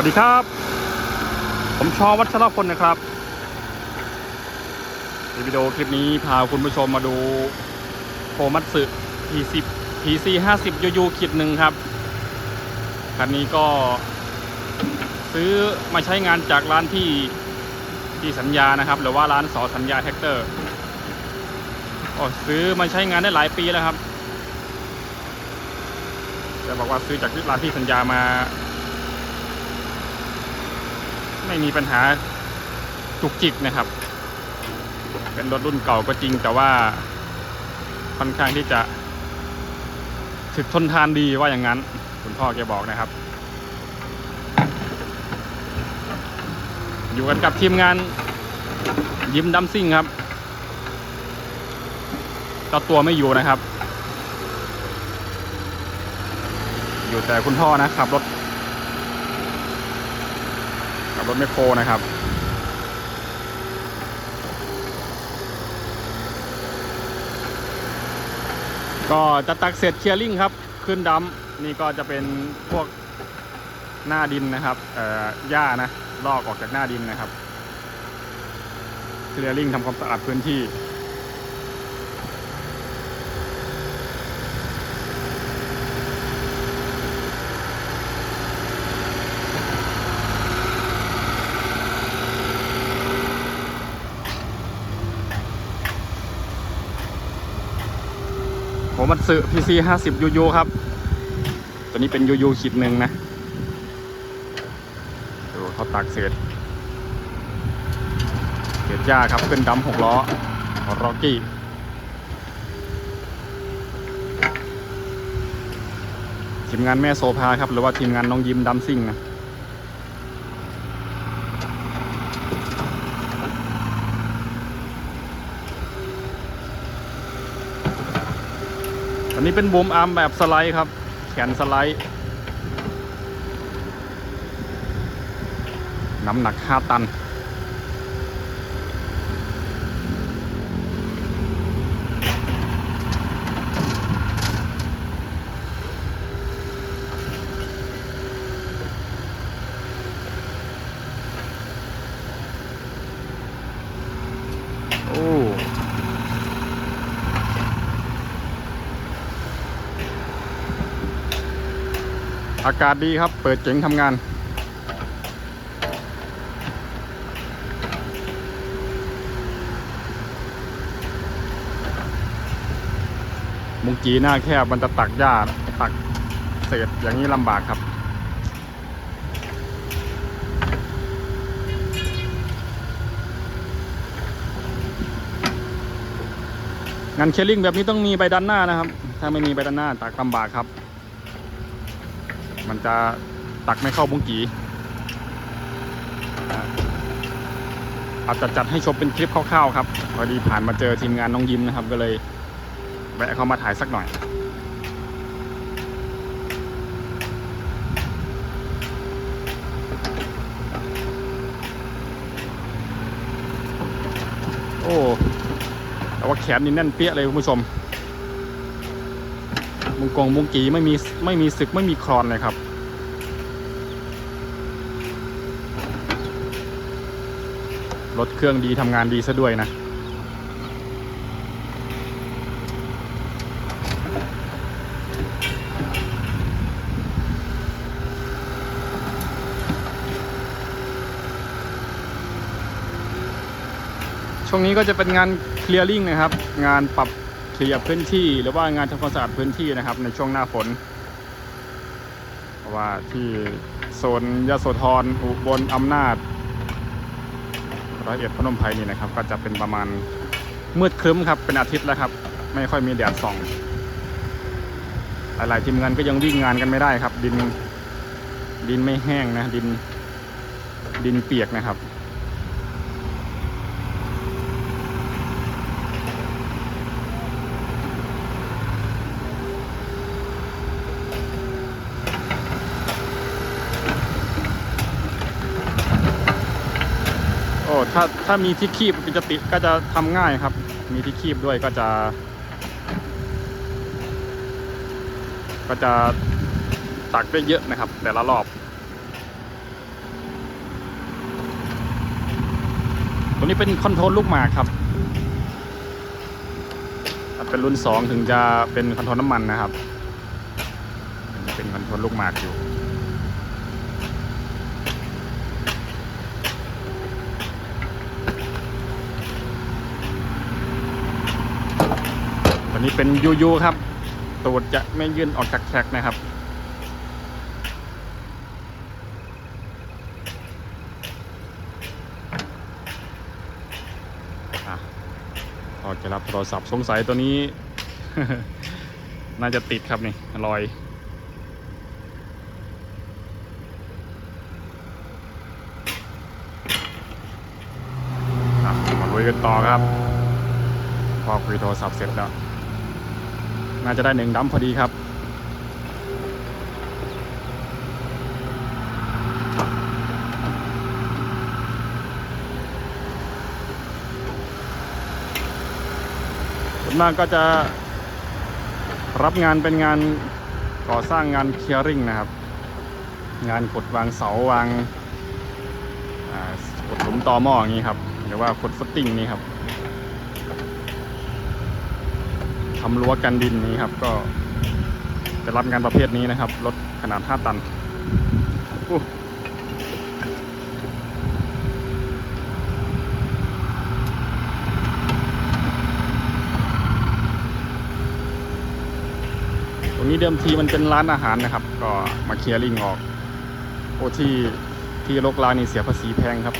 วัสดีครับ ผมชอวัชรพลนะครับ ในวิดีโอคลิปนี้พาคุณผู้ชมมาดูโคมัตสึ P10 PC 50ยูยูขีดหนึ่งครับ คันนี้ก็ซื้อมาใช้งานจากร้านที่ที่สัญญานะครับ หรือว่าร้านสอสัญญาแท็กเตอร์ก็ซื้อมาใช้งานได้หลายปีแล้วครับ จะบอกว่าซื้อจากร้านที่สัญญามา ไม่มีปัญหาจุกจิกนะครับ เป็นรถรุ่นเก่าก็จริงแต่ว่าค่อนข้างที่จะถึกทนทานดีว่าอย่างนั้น คุณพ่อแกบอกนะครับ อยู่กันกับทีมงานยิ้มดัมซิ่งครับเจ้าตัวไม่อยู่นะครับ อยู่แต่คุณพ่อนะขับรถ รถไมคโครนะครับก็จะตักเสร็จเคลียร์ลิงครับ ขึ้นดัมนี่ก็จะเป็นพวกหน้าดินนะครับเอ่อหญ้านะลอกออกจากหน้าดินนะครับเคลียร์ลิงทำความสะอาดพื้นที่ ผมมันสึ PC 50ยูยูครับ ตัวนี้เป็นยูยูขีดหนึ่งนะดูเขาตักเศษเศษหญ้าครับขึ้นดำหกล้อรอกกี้ทีมงานแม่โซพาครับ หรือว่าทีมงานน้องยิมดัมซิ่งนะ อันนี้เป็นบูมอาร์มแบบสไลด์ครับ แขนสไลด์ น้ำหนัก 5 ตัน โอ้ อากาศดีครับ เปิดเจ๋งทำงาน มุงกีหน้าแคบมันจะตักหญ้าตักเศษอย่างนี้ลำบากครับงานเคลลิ่งแบบนี้ต้องมีใบด้านหน้านะครับ ถ้าไม่มีใบด้านหน้าตักลำบากครับ มันจะตักไม่เข้าบุ้งกีอ่าอาจจะจัดให้ชมเป็นคลิปคร่าวๆครับพอดีผ่านมาเจอทีมงานน้องยิมนะครับ ก็เลยแวะเข้ามาถ่ายสักหน่อยโอ้แต่ว่าแขนนี่แน่นเปี้ยเลยคุณผู้ชม มุงกงมุงกีไม่มีไม่มีศึกไม่มีครอนเลยครับ รถเครื่องดีทำงานดีซะด้วยนะช่วงนี้ก็จะเป็นงานเคลียร์ลิงนะครับ งานปรับ เคลียร์พื้นที่หรือว่างานทำความสะอาดพื้นที่นะครับ ในช่วงหน้าฝน เพราะว่าที่โซนยโสธรอุบลอำนาจร้อยเอ็ดพนมไพรนี่นะครับ ก็จะเป็นประมาณมืดครึ้มครับเป็นอาทิตย์แล้วครับ ไม่ค่อยมีแดดส่องหลายๆทีมงานก็ยังวิ่งงานกันไม่ได้ครับ ดินดินไม่แห้งนะดินดินเปียกนะครับ ถ้าถ้ามีที่คีบเป็นจะติดก็จะทำง่ายครับ มีที่คีบด้วยก็จะ ก็จะตักได้เยอะนะครับ แต่ละรอบ ตัวนี้เป็นคอนโทรลลูกหมากครับเป็นรุ่น 2 ถึงจะเป็นคอนโทรลน้ำมันนะครับ เป็นคอนโทรลลูกหมากอยู่ ตัวนี้เป็นยูยูครับ ตูดจะไม่ยื่นออกจากแทร็กนะครับ พอจะรับโทรศัพท์สงสัยตัวนี้ น่าจะติดครับนี่รอยมาลุยกันต่อครับ พอคุยโทรศัพท์เสร็จแล้ว น่าจะได้หนึ่งดัมพอดีครับ ส่วนมากก็จะรับงานเป็นงานก่อสร้างงานเคียร์ริงนะครับ งานขุดวางเสาวางขุดหลุมตอหม้ออย่างนี้ครับ หรือว่าขุดฟุตติ้งนี่ครับ ทำรั้วกันดินนี้ครับ ก็จะรับงานประเภทนี้นะครับ รถขนาด 5 ตันอู้ตรงนี้เดิมทีมันเป็นร้านอาหารนะครับ ก็มาเคลียร์ลิงออก โอ้ที่ที่โลกลานี่เสียภาษีแพงครับ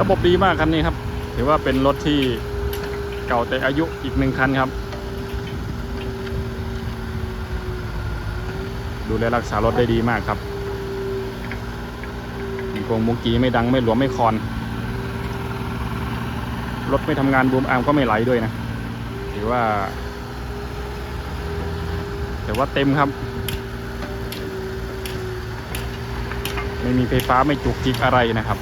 ระบบดีมากคันนี้ครับ ถือว่าเป็นรถที่เก่าแต่อายุอีกหนึ่งคันครับ ดูแลรักษารถได้ดีมากครับมีกงมุกีไม่ดังไม่หลวมไม่คอน รถไม่ทำงานบูมอาร์มก็ไม่ไหลด้วยนะถือว่าแต่ว่าเต็มครับ ไม่มีไฟฟ้าไม่จุกจิกอะไรนะครับ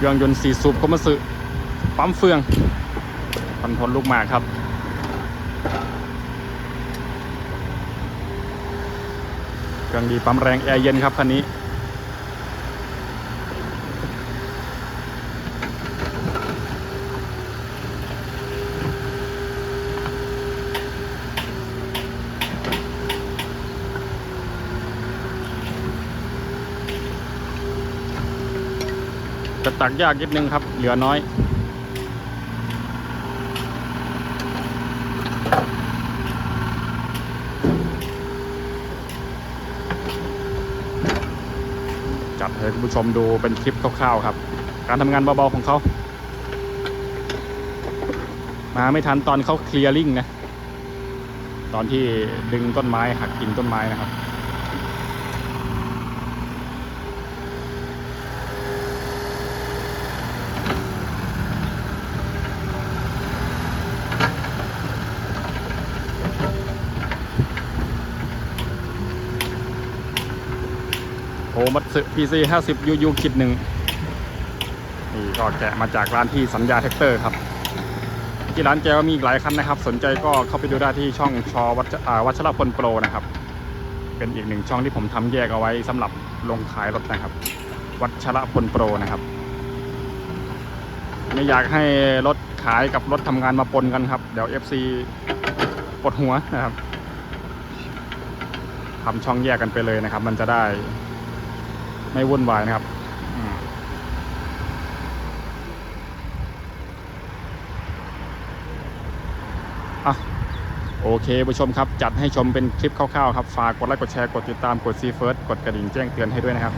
เครื่องยนต์สีสูบก็มาสึปั๊มเฟืองคอนทนลลูกหมากครับ เครื่องดีปั๊มแรงแอร์เย็นครับคันนี้ ตักยากนิดนึงครับ เหลือน้อยจัดให้คุณผู้ชมดูเป็นคลิปคร่าวๆครับ การทำงานเบาๆของเขา มาไม่ทันตอนเขาเคลียร์ลิงนะ ตอนที่ดึงต้นไม้หักกิ่งต้นไม้นะครับ มัตสึ PC 50 UU คิดหนึ่งนี่ก็แกะมาจากร้านที่สัญญาแท็กเตอร์ครับ ที่ร้านแกก็มีอีกหลายคันนะครับ สนใจก็เข้าไปดูได้ที่ช่องชอวัชวชรพลโปรนะครับ เป็นอีกหนึ่งช่องที่ผมทำแยกเอาไว้สำหรับลงขายรถนะครับ วัชรพลโปรนะครับ ไม่อยากให้รถขายกับรถทำงานมาปนกันครับ เดี๋ยว FC ปวดหัวนะครับทำช่องแยกกันไปเลยนะครับ มันจะได้ ไม่วุ่นวายนะครับอะโอเคผู้ชมครับ จัดให้ชมเป็นคลิปคร่าวๆครับ ฝากกดไลค์กดแชร์กดติดตามกดซีเฟิร์สกดกระดิ่งแจ้งเตือนให้ด้วยนะครับ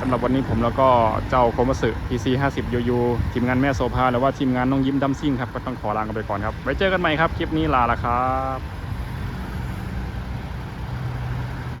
สำหรับวันนี้ผมแล้วก็เจ้าโคมัสึ PC 50 UU ทีมงานแม่โซภาหรือว่าทีมงานน้องยิ้มดัมซิ่งครับ ก็ต้องขอลากันไปก่อนครับ ไว้เจอกันใหม่ครับ คลิปนี้ลาละครับ